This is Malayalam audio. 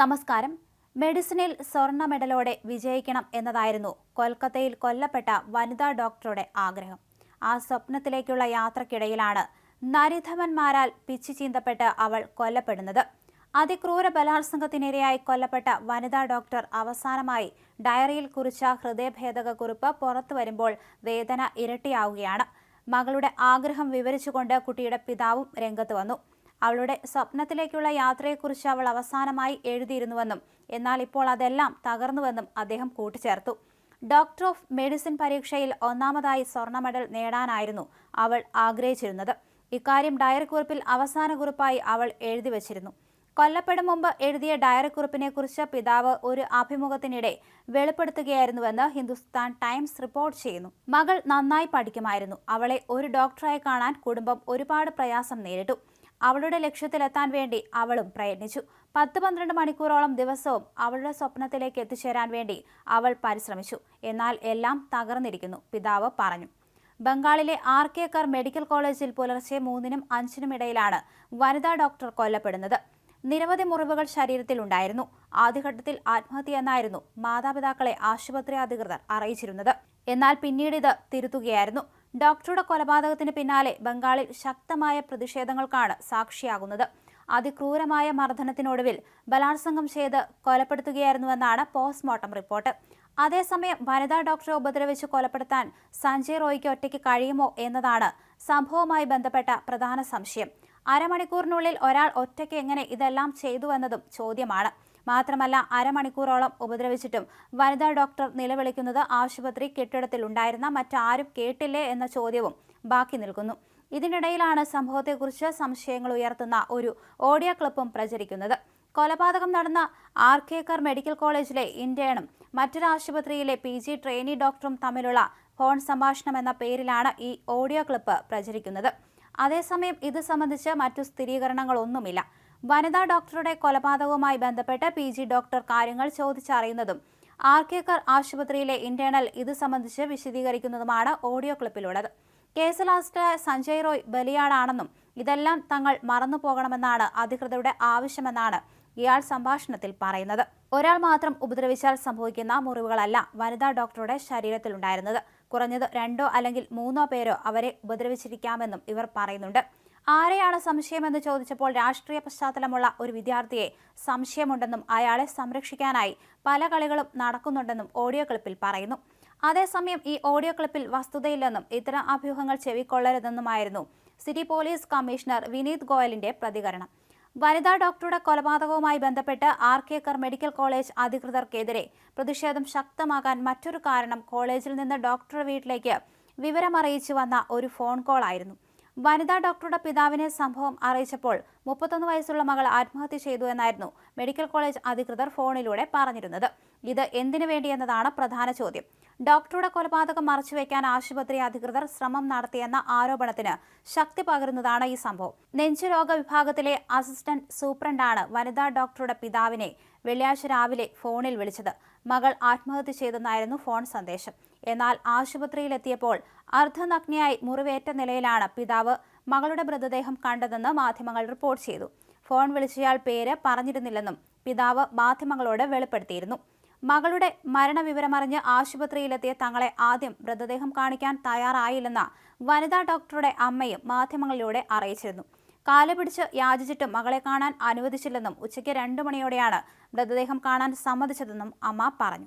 നമസ്കാരം. മെഡിസിനിൽ സ്വർണ മെഡലോടെ വിജയിക്കണം എന്നതായിരുന്നു കൊൽക്കത്തയിൽ കൊല്ലപ്പെട്ട വനിതാ ഡോക്ടറുടെ ആഗ്രഹം. ആ സ്വപ്നത്തിലേക്കുള്ള യാത്രക്കിടയിലാണ് നരിധമന്മാരാൽ പിച്ചു ചീന്തപ്പെട്ട് അവൾ കൊല്ലപ്പെടുന്നത്. അതിക്രൂര ബലാത്സംഗത്തിനിരയായി കൊല്ലപ്പെട്ട വനിതാ ഡോക്ടർ അവസാനമായി ഡയറിയിൽ കുറിച്ച ഹൃദയഭേദക കുറിപ്പ് പുറത്തു വരുമ്പോൾ വേദന ഇരട്ടിയാവുകയാണ്. മകളുടെ ആഗ്രഹം വിവരിച്ചുകൊണ്ട് കുട്ടിയുടെ പിതാവും രംഗത്ത് വന്നു. അവളുടെ സ്വപ്നത്തിലേക്കുള്ള യാത്രയെക്കുറിച്ച് അവൾ അവസാനമായി എഴുതിയിരുന്നുവെന്നും എന്നാൽ ഇപ്പോൾ അതെല്ലാം തകർന്നുവെന്നും അദ്ദേഹം കൂട്ടിച്ചേർത്തു. ഡോക്ടർ ഓഫ് മെഡിസിൻ പരീക്ഷയിൽ ഒന്നാമതായി സ്വർണ മെഡൽ നേടാനായിരുന്നു അവൾ ആഗ്രഹിച്ചിരുന്നത്. ഇക്കാര്യം ഡയറി കുറിപ്പിൽ അവസാന കുറിപ്പായി അവൾ എഴുതി വച്ചിരുന്നു. കൊല്ലപ്പെടും മുമ്പ് എഴുതിയ ഡയറി കുറിപ്പിനെക്കുറിച്ച് പിതാവ് ഒരു അഭിമുഖത്തിനിടെ വെളിപ്പെടുത്തുകയായിരുന്നുവെന്ന് ഹിന്ദുസ്ഥാൻ ടൈംസ് റിപ്പോർട്ട് ചെയ്യുന്നു. മകൾ നന്നായി പഠിക്കുമായിരുന്നു. അവളെ ഒരു ഡോക്ടറായി കാണാൻ കുടുംബം ഒരുപാട് പ്രയാസം നേരിട്ടു. അവളുടെ ലക്ഷ്യത്തിലെത്താൻ വേണ്ടി അവളും പ്രയത്നിച്ചു. പത്ത് പന്ത്രണ്ട് മണിക്കൂറോളം ദിവസവും അവളുടെ സ്വപ്നത്തിലേക്ക് എത്തിച്ചേരാൻ വേണ്ടി അവൾ പരിശ്രമിച്ചു. എന്നാൽ എല്ലാം തകർന്നിരിക്കുന്നു പിതാവ് പറഞ്ഞു. ബംഗാളിലെ ആർ കെ കർ മെഡിക്കൽ കോളേജിൽ പുലർച്ചെ മൂന്നിനും അഞ്ചിനും ഇടയിലാണ് വനിതാ ഡോക്ടർ കൊല്ലപ്പെടുന്നത്. നിരവധി മുറിവുകൾ ശരീരത്തിൽ ഉണ്ടായിരുന്നു. ആദ്യഘട്ടത്തിൽ ആത്മഹത്യ എന്നായിരുന്നു മാതാപിതാക്കളെ ആശുപത്രി അധികൃതർ അറിയിച്ചിരുന്നത്. എന്നാൽ പിന്നീട് ഇത് തിരുത്തുകയായിരുന്നു. ഡോക്ടറുടെ കൊലപാതകത്തിന് പിന്നാലെ ബംഗാളിൽ ശക്തമായ പ്രതിഷേധങ്ങൾക്കാണ് സാക്ഷിയാകുന്നത്. അതിക്രൂരമായ മർദ്ദനത്തിനൊടുവിൽ ബലാത്സംഗം ചെയ്ത് കൊലപ്പെടുത്തുകയായിരുന്നുവെന്നാണ് പോസ്റ്റ്മോർട്ടം റിപ്പോർട്ട്. അതേസമയം വനിതാ ഡോക്ടറെ ഉപദ്രവിച്ച് കൊലപ്പെടുത്താൻ സഞ്ജയ് റോയ്ക്ക് ഒറ്റയ്ക്ക് കഴിയുമോ എന്നതാണ് സംഭവവുമായി ബന്ധപ്പെട്ട പ്രധാന സംശയം. അരമണിക്കൂറിനുള്ളിൽ ഒരാൾ ഒറ്റയ്ക്ക് എങ്ങനെ ഇതെല്ലാം ചെയ്തുവെന്നതും ചോദ്യമാണ്. മാത്രമല്ല അരമണിക്കൂറോളം ഉപദ്രവിച്ചിട്ടും വനിതാ ഡോക്ടർ നിലവിളിക്കുന്നത് ആശുപത്രി കെട്ടിടത്തിൽ ഉണ്ടായിരുന്ന മറ്റാരും കേട്ടില്ലേ എന്ന ചോദ്യവും ബാക്കി നിൽക്കുന്നു. ഇതിനിടയിലാണ് സംഭവത്തെക്കുറിച്ച് സംശയങ്ങൾ ഉയർത്തുന്ന ഒരു ഓഡിയോ ക്ലിപ്പും പ്രചരിക്കുന്നത്. കൊലപാതകം നടന്ന ആർ മെഡിക്കൽ കോളേജിലെ ഇന്റേണും മറ്റൊരു ആശുപത്രിയിലെ പി ജി ട്രെയിനി ഡോക്ടറും തമ്മിലുള്ള ഫോൺ സംഭാഷണം എന്ന പേരിലാണ് ഈ ഓഡിയോ ക്ലിപ്പ് പ്രചരിക്കുന്നത്. അതേസമയം ഇത് സംബന്ധിച്ച് മറ്റു സ്ഥിരീകരണങ്ങളൊന്നുമില്ല. വനിതാ ഡോക്ടറുടെ കൊലപാതകവുമായി ബന്ധപ്പെട്ട് പി ജി ഡോക്ടർ കാര്യങ്ങൾ ചോദിച്ചറിയുന്നതും ആർ കെ കർ ആശുപത്രിയിലെ ഇന്റേണൽ ഇത് സംബന്ധിച്ച് വിശദീകരിക്കുന്നതുമാണ് ഓഡിയോ ക്ലിപ്പിലുള്ളത്. കേസിൽ സഞ്ജയ് റോയ് ബലിയാടാണെന്നും ഇതെല്ലാം തങ്ങൾ മറന്നു പോകണമെന്നാണ് അധികൃതരുടെ ആവശ്യമെന്നാണ് ഇയാൾ സംഭാഷണത്തിൽ പറയുന്നത്. ഒരാൾ മാത്രം ഉപദ്രവിച്ചാൽ സംഭവിക്കുന്ന മുറിവുകളല്ല വനിതാ ഡോക്ടറുടെ ശരീരത്തിലുണ്ടായിരുന്നത്. കുറഞ്ഞത് രണ്ടോ അല്ലെങ്കിൽ മൂന്നോ പേരോ അവരെ ഉപദ്രവിച്ചിരിക്കാമെന്നും ഇവർ പറയുന്നുണ്ട്. ആരെയാണ് സംശയമെന്ന് ചോദിച്ചപ്പോൾ രാഷ്ട്രീയ പശ്ചാത്തലമുള്ള ഒരു വിദ്യാർത്ഥിയെ സംശയമുണ്ടെന്നും അയാളെ സംരക്ഷിക്കാനായി പല കളികളും നടക്കുന്നുണ്ടെന്നും ഓഡിയോ ക്ലിപ്പിൽ പറയുന്നു. അതേസമയം ഈ ഓഡിയോ ക്ലിപ്പിൽ വസ്തുതയില്ലെന്നും ഇത്തരം അഭ്യൂഹങ്ങൾ ചെവിക്കൊള്ളരുതെന്നുമായിരുന്നു സിറ്റി പോലീസ് കമ്മീഷണർ വിനീത് ഗോയലിന്റെ പ്രതികരണം. വനിതാ ഡോക്ടറുടെ കൊലപാതകവുമായി ബന്ധപ്പെട്ട് ആർ കർ മെഡിക്കൽ കോളേജ് അധികൃതർക്കെതിരെ പ്രതിഷേധം ശക്തമാകാൻ മറ്റൊരു കാരണം കോളേജിൽ നിന്ന് ഡോക്ടറുടെ വീട്ടിലേക്ക് വിവരമറിയിച്ചു വന്ന ഒരു ഫോൺ കോൾ ആയിരുന്നു വനിതാ ഡോക്ടറുടെ പിതാവിനെ സംഭവം അറിയിച്ചപ്പോൾ മുപ്പത്തൊന്ന് വയസ്സുള്ള മകൾ ആത്മഹത്യ ചെയ്തു എന്നായിരുന്നു മെഡിക്കൽ കോളേജ് അധികൃതർ ഫോണിലൂടെ പറഞ്ഞിരുന്നത്. ഇത് എന്തിനു വേണ്ടിയെന്നതാണ് പ്രധാന ചോദ്യം. ഡോക്ടറുടെ കൊലപാതകം മറച്ചുവെക്കാൻ ആശുപത്രി അധികൃതർ ശ്രമം നടത്തിയെന്ന ആരോപണത്തിന് ശക്തി പകരുന്നതാണ് ഈ സംഭവം. നെഞ്ചുരോഗ വിഭാഗത്തിലെ അസിസ്റ്റന്റ് സൂപ്രണ്ടാണ് വനിതാ ഡോക്ടറുടെ പിതാവിനെ വെള്ളിയാഴ്ച രാവിലെ ഫോണിൽ വിളിച്ചത്. മകൾ ആത്മഹത്യ ചെയ്തെന്നായിരുന്നു ഫോൺ സന്ദേശം. എന്നാൽ ആശുപത്രിയിലെത്തിയപ്പോൾ അർദ്ധനഗ്നിയായി മുറിവേറ്റ നിലയിലാണ് പിതാവ് മകളുടെ മൃതദേഹം കണ്ടതെന്ന് മാധ്യമങ്ങൾ റിപ്പോർട്ട് ചെയ്തു. ഫോൺ വിളിച്ചയാൾ പേര് പറഞ്ഞിരുന്നില്ലെന്നും പിതാവ് മാധ്യമങ്ങളോട് വെളിപ്പെടുത്തിയിരുന്നു. മകളുടെ മരണവിവരമറിഞ്ഞ് ആശുപത്രിയിലെത്തിയ തങ്ങളെ ആദ്യം മൃതദേഹം കാണിക്കാൻ തയ്യാറായില്ലെന്ന വനിതാ ഡോക്ടറുടെ അമ്മയും മാധ്യമങ്ങളിലൂടെ അറിയിച്ചിരുന്നു. കാൽ പിടിച്ച് യാചിച്ചിട്ടും മകളെ കാണാൻ അനുവദിച്ചില്ലെന്നും ഉച്ചയ്ക്ക് രണ്ടു മണിയോടെയാണ് മൃതദേഹം കാണാൻ സമ്മതിച്ചതെന്നും അമ്മ പറഞ്ഞു.